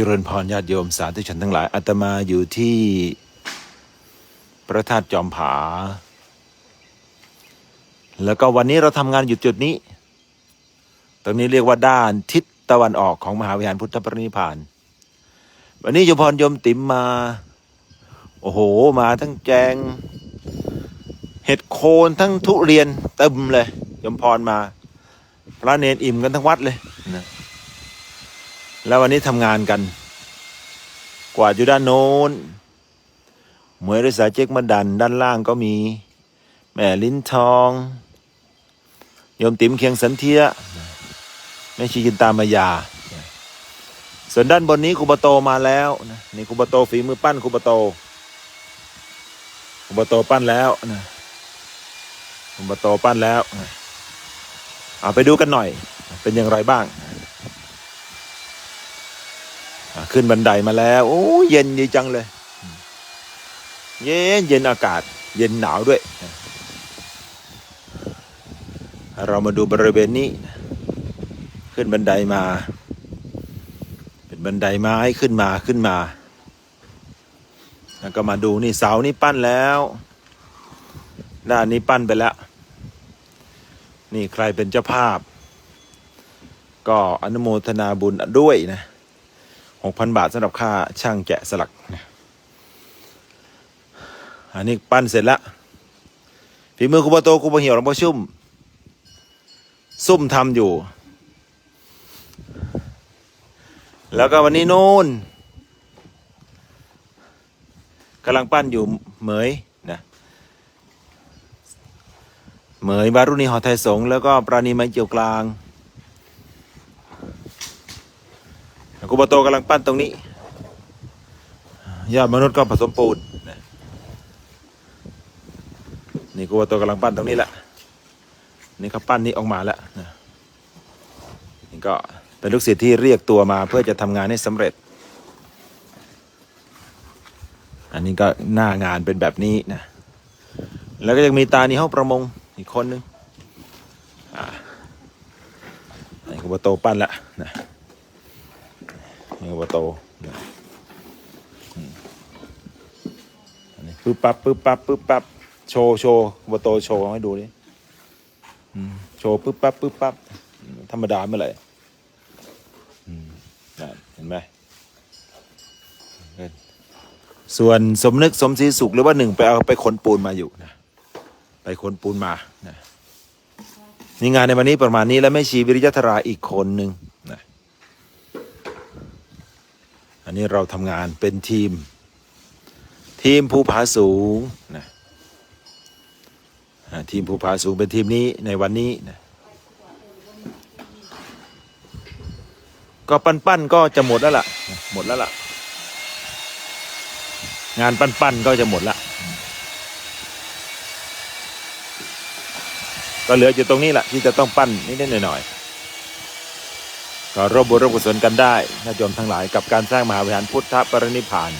เจริญพรญาติโยมสาธุชนทั้งหลายอาตมาอยู่ที่พระธาตุจอมผา แล้วก็วันนี้เราทำงานอยู่จุดนี้ ตรงนี้เรียกว่าด้านทิศตะวันออกของมหาวิหารพุทธปรินิพพาน วันนี้โยมพรโยมติ๋มมา โอ้โห มาทั้งแกงเห็ดโคนทั้งทุเรียนเต็มเลย โยมพรมา พระเนนอิ่มกันทั้งวัดเลยนะ แล้ววันนี้ทำงานกัน กวาดอยู่ด้านโน้นเหมวยริสาเจ๊กมาดัน ด้านล่างก็มี แม่ลิ้นทองโยมติ๋มเคียงสันเทียแม่ชีกินตามายา ส่วนด้านบนนี้คุปโตมาแล้วนะนี่คุปโตฝีมือปั้นคุปโตคุปโตปั้นแล้วนะคุปโตปั้นแล้วเอาไปดูกันหน่อย เป็นอย่างไรบ้าง อะ ขึ้นบันไดมาแล้ว โอ้เย็นดีจังเลย เย็นเย็นอากาศ เย็นหนาวด้วย เรามาดูบริเวณนี้ ขึ้นบันไดมา เป็นบันไดไม้ขึ้นมาขึ้นมา แล้วก็มาดูนี่เสานี่ปั้นแล้วด้านนี้ปั้นไปแล้ว นี่ใครเป็นเจ้าภาพ ก็อนุโมทนาบุญด้วยนะ หกพันบาทสำหรับค่าช่างแกะสลักนะอันนี้ปั้นเสร็จแล้วฝีมือคุปโตคุปเหี่ยวหลวงพ่อชุ่ม ซุ่มทำอยู่ แล้วก็วันนี้นู่นกำลังปั้นอยู่เหมยนะเหมยบารุณีหอไทยสงฆ์แล้วก็ปราณีไม้เกี่ยวกลาง บโตกำลังปั้นตรงนี้ยอดมนุษย์ก็ผสมปูนนี่กบโตกำลังปั้นตรงนี้แหละ นี่เขาปั้นนี้ออกมาแล้วนะนี่ก็เป็นลูกศิษย์ที่เรียกตัวมาเพื่อจะทำงานให้สำเร็จ อันนี้ก็หน้างานเป็นแบบนี้นะ แล้วก็ยังมีตาในห้องประมงอีกคนนึงอ่านี่กุบโตปั้นล้วนะ นี่วัวโตอันนี้ปึ๊บปั๊บปึ๊บปั๊บปึ๊บปั๊บโชว์โชว์วัวโตโชว์ให้ดูดิโชว์ปึ๊บปั๊บปึ๊บปั๊บธรรมดาเมื่อไหร่เห็นไหมส่วนสมนึกสมศรีสุขหรือว่าหนึ่งไปเอาไปขนปูนมาอยู่นะไปขนปูนมานะนี่งานในวันนี้ประมาณนี้แล้วแม่ชีวิริยธราอีกคนหนึ่งนะ อันนี้เราทำงานเป็นทีม ทีมภูผาสูงนะทีมภูผาสูงเป็นทีมนี้ในวันนี้นะก็ปั้นๆก็จะหมดแล้วล่ะ หมดแล้วล่ะ งานปั้นๆก็จะหมดละก็เหลืออยู่ตรงนี้แหละที่จะต้องปั้นนิดๆหน่อยๆ ก็ร่วมบุญร่วมกุศลกันได้ญาติโยมทั้งหลายกับการสร้างมหาวิหารพุทธปรินิพาน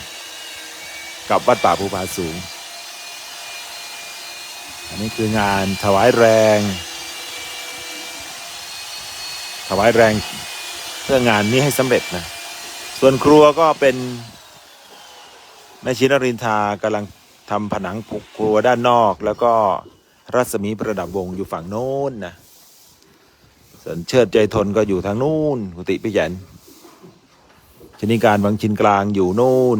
กับวัดป่าภูผาสูง อันนี้คืองานถวายแรง ถวายแรงเพื่องานนี้ให้สำเร็จนะ ส่วนครัวก็เป็นแม่ชินรินทากำลังทำผนังปุกครัวด้านนอก แล้วก็รัศมีประดับวงอยู่ฝั่งโน้นนะ ส่วนเชิดใจทนก็อยู่ทางนู้นกุฏิพี่แหยนชนิการวังชินกลางอยู่นู่น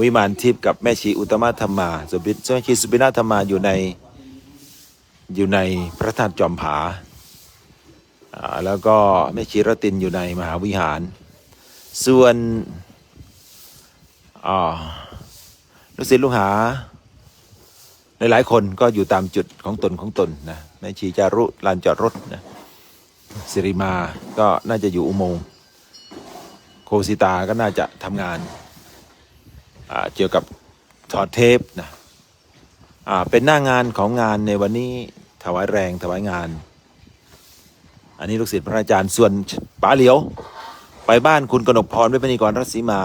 วิมานทิพย์กับแม่ชีอุตมะธรรมาสุบิแม่ชีสุบินาธรรมาอยู่ในอยู่ในพระธาตุจอมผา แล้วก็แม่ชีรตินอยู่ในมหาวิหาร ส่วนลูกศิษย์ลูกหาหลายๆคนก็อยู่ตามจุดของตนของตนนะแม่ชีจารุลานจอดรถนะ สิริมาก็น่าจะอยู่อุโมงค์โคสิตาก็น่าจะทำงานเกี่ยวกับถอดเทปนะเป็นหน้างานของงานในวันนี้ถวายแรงถวายงาน อันนี้ลูกศิษย์พระอาจารย์ส่วนป๋าเหลียว ไปบ้านคุณกนกพรวิปนิกรรัศีมา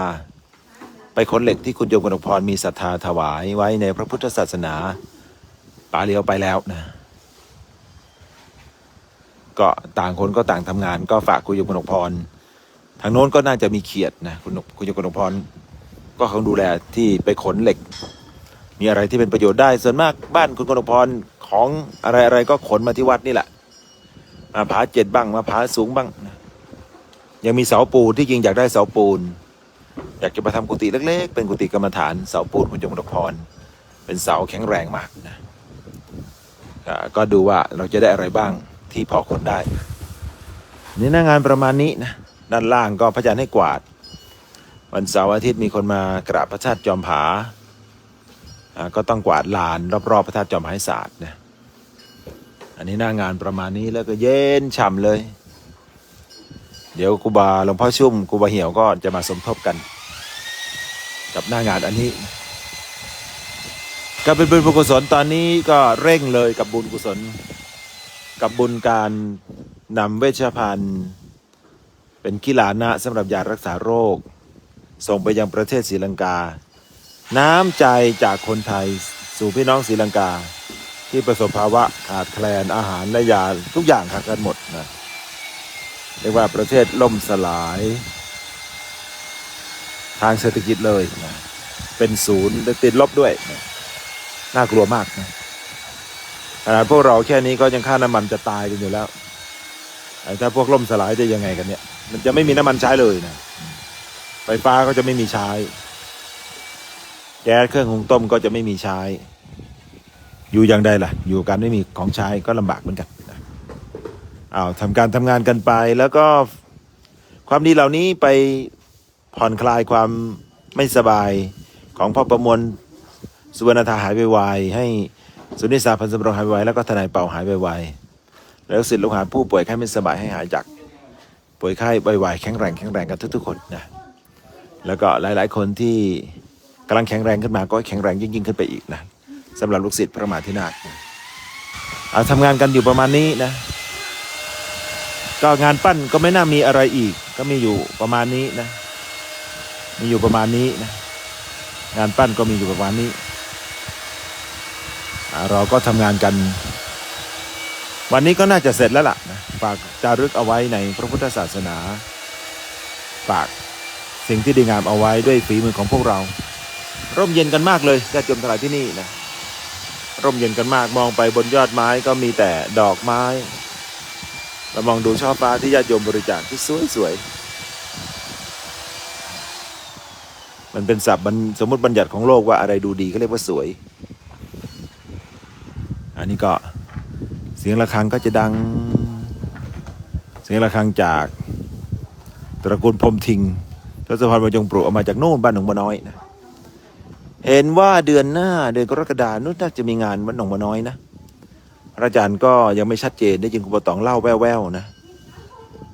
ไปขนเหล็กที่คุณโยมกนกพรมีศรัทธาถวายไว้ในพระพุทธศาสนาป๋าเหลียวไปแล้วนะ ก็ต่างคนก็ต่างทำงาน ก็ฝากคุณยมกนกพร ทางโน้นก็น่าจะมีเขียดนะคุณคุณยกนพร ก็คงดูแลที่ไปขนเหล็ก มีอะไรที่เป็นประโยชน์ได้ส่วนมากบ้านคุณกนกพรของอะไรอะไรก็ขนมาที่วัดนี่แหละมาผาเจ็ดบ้างมาผาสูงบ้างยังมีเสาปูนที่จริงอยากได้เสาปูน อยากจะมาทำกุฏิเล็กๆ เป็นกุฏิกรรมฐานเสาปูนคุณยกนกพร เป็นเสาแข็งแรงมากนะก็ดูว่าเราจะได้อะไรบ้าง ที่พอขนได้ นี่หน้างานประมาณนี้นะ ด้านล่างก็พระจันทร์ให้กวาด วันเสาร์อาทิตย์มีคนมากราบพระธาตุจอมผา ก็ต้องกวาดลานรอบๆพระธาตุจอมไม้ศาสตร์นะ อันนี้หน้างานประมาณนี้แล้วก็เย็นฉ่ำเลย เดี๋ยวครูบาหลวงพ่อชุ่มครูบาเหี่ยวก็จะมาสมทบกัน กับหน้างานอันนี้การเป็นบุญกุศลตอนนี้ก็เร่งเลยกับบุญกุศล กับบุญการนำเวชภัณฑ์ เป็นกีฬานะสำหรับยารักษาโรค ส่งไปยังประเทศศรีลังกา น้ำใจจากคนไทยสู่พี่น้องศรีลังกา ที่ประสบภาวะขาดแคลนอาหารและยาทุกอย่างขาดกันหมดนะเรียกว่าประเทศล่มสลาย ทางเศรษฐกิจเลยนะเป็นศูนย์ติดลบด้วยนะน่ากลัวมากนะ ขนาดพวกเราแค่นี้ก็ยังค่าน้ำมันจะตายกันอยู่แล้วถ้าพวกล่มสลายจะยังไงกันเนี่ย มันจะไม่มีน้ำมันใช้เลยนะไฟฟ้าก็จะไม่มีใช้ แก๊สเครื่องหุงต้มก็จะไม่มีใช้ อยู่อย่างใดล่ะ อยู่กันไม่มีของใช้ก็ลำบากเหมือนกันนะอ้าวทำการทำงานกันไปแล้วก็ความดีเหล่านี้ไปผ่อนคลายความไม่สบายของพ่อประมวลสุวรรณธาหายไปไวให้ สุนิสาพันธ์สำรองหายไวแล้วก็ทนายเป่าหายไปไวๆแล้วสิทธิ์ลูกหาผู้ป่วยไข้ไม่สบายให้หายจากป่วยไข้ไวๆแข็งแรงแข็งแรงกันทุกๆคนนะแล้วก็หลายๆ คนที่กำลังแข็งแรงขึ้นมาก็แข็งแรงยิ่งยิ่งขึ้นไปอีกนะสำหรับลูกศิษย์พระมหาธินาถเอาทำงานกันอยู่ประมาณนี้นะก็งานปั้นก็ไม่น่ามีอะไรอีก ก็มีอยู่ประมาณนี้นะมีอยู่ประมาณนี้นะงานปั้นก็มีอยู่ประมาณนี้ เราก็ทำงานกัน วันนี้ก็น่าจะเสร็จแล้วล่ะนะฝากจารึกเอาไว้ในพระพุทธศาสนา ฝากสิ่งที่ดีงามเอาไว้ด้วยฝีมือของพวกเรา ร่มเย็นกันมากเลยญาติโยมทั้งหลายที่นี่นะร่มเย็นกันมากมองไปบนยอดไม้ก็มีแต่ดอกไม้เรามองดูช่อฟ้าที่ญาติโยมบริจาคที่สวยสวยๆมันเป็นศัพท์สมมติบัญญัติของโลกว่าอะไรดูดีเขาเรียกว่าสวย อันนี้ก็เสียงะระฆังก็จะดัง เสียงะระฆังจากตระกูลพรมทิงทศพรบรรจงปลูกออกมาจากโน่นบ้านหนองบัวน้อยนะเห็นว่าเดือนหน้าเดือนกรกฎานุ่นน่าจะมีงานวัดหนองบัวน้อยนะพระอาจารย์ก็ยังไม่ชัดเจนได้ยินคุณปตองเล่าแว่วๆนะ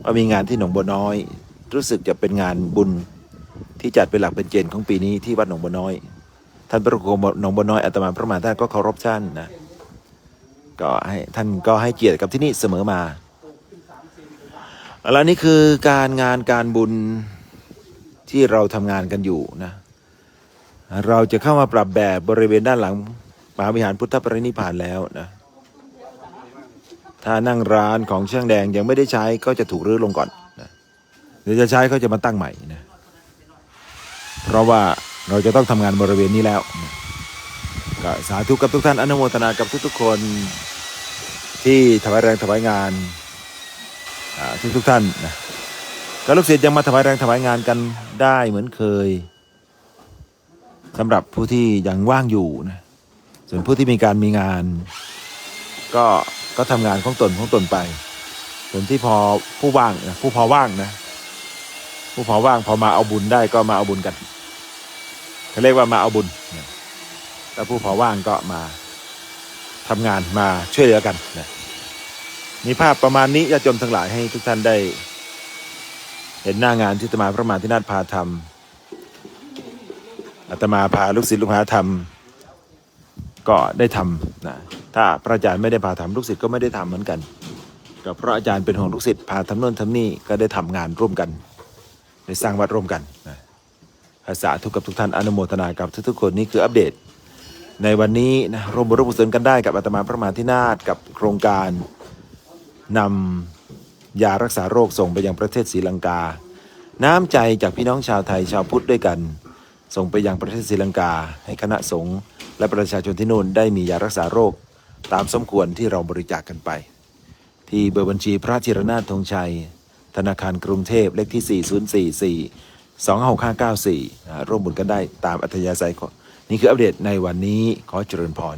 ว่ามีงานที่หนองบัวน้อย รู้สึกจะเป็นงานบุญที่จัดเป็นหลักเป็นเกณฑ์ของปีนี้ที่วัดหนองบัวน้อย ท่านพระครูหนองบัวน้อยอาตมาพระมหาธาตุก็เคารพท่านนะ ก็ให้ท่านก็ให้เกียรติกับที่นี่เสมอมา แล้วนี่คือการงานการบุญที่เราทำงานกันอยู่นะ เราจะเข้ามาปรับแบบบริเวณด้านหลังมหาวิหารพุทธปรินิพานแล้วนะถ้านั่งร้านของช่างแดงยังไม่ได้ใช้ก็จะถูกรื้อลงก่อนนะหรือจะใช้ก็จะมาตั้งใหม่นะ เพราะว่าเราจะต้องทำงานบริเวณนี้แล้วนะก็สาธุกับทุกท่านอนุโมทนากับทุกๆคน ที่ถวายแรงถวายงานทุกทุกท่านนะก็ลูกศิษย์ยังมาถวายแรงถวายงานกันได้เหมือนเคยสำหรับผู้ที่ยังว่างอยู่นะส่วนผู้ที่มีการมีงาน ก็ก็ทำงานของตนของตนไป ส่วนที่พอผู้ว่างนะผู้พอว่างนะ ผู้พอว่างพอมาเอาบุญได้ก็มาเอาบุญกันเขาเรียกว่ามาเอาบุญนะแล้วผู้พอว่างก็มา ทำงานมาช่วยเหลือกันนะมีภาพประมาณนี้ญาติโยมทั้งหลายให้ทุกท่านได้ เห็นหน้างานที่อาตมาพระมหาธินาถพาทำอาตมาพาลูกศิษย์ลูกหาทำก็ได้ทำนะถ้าพระอาจารย์ไม่ได้พาทำลูกศิษย์ก็ไม่ได้ทำเหมือนกันก็เพระอาจารย์เป็นห่วงลูกศิษย์พาทำโน่นทำนี่ก็ได้ทำงานร่วมกันได้สร้างวัดร่วมกันนะภาษาทุกกับทุกท่านอนุโมทนากับทุกๆคนนี่คืออัปเดต ในวันนี้นะร่วมบุญร่วมกุศลกันได้กับอาตมาพระมหาธินาถกับโครงการนำยารักษาโรคส่งไปยังประเทศศรีลังกา น้ำใจจากพี่น้องชาวไทยชาวพุทธด้วยกัน ส่งไปยังประเทศศรีลังกา ให้คณะสงฆ์และประชาชนที่นู่นได้มียารักษาโรค ตามสมควรที่เราบริจาคกันไป ที่เบอร์บัญชีพระจิรนาถธงชัย ธนาคารกรุงเทพเลขที่ 4044 26594อ่าร่วมบุญกันได้ตามอัธยาศัยขอ นี่คืออัปเดตในวันนี้ขอเจริญพร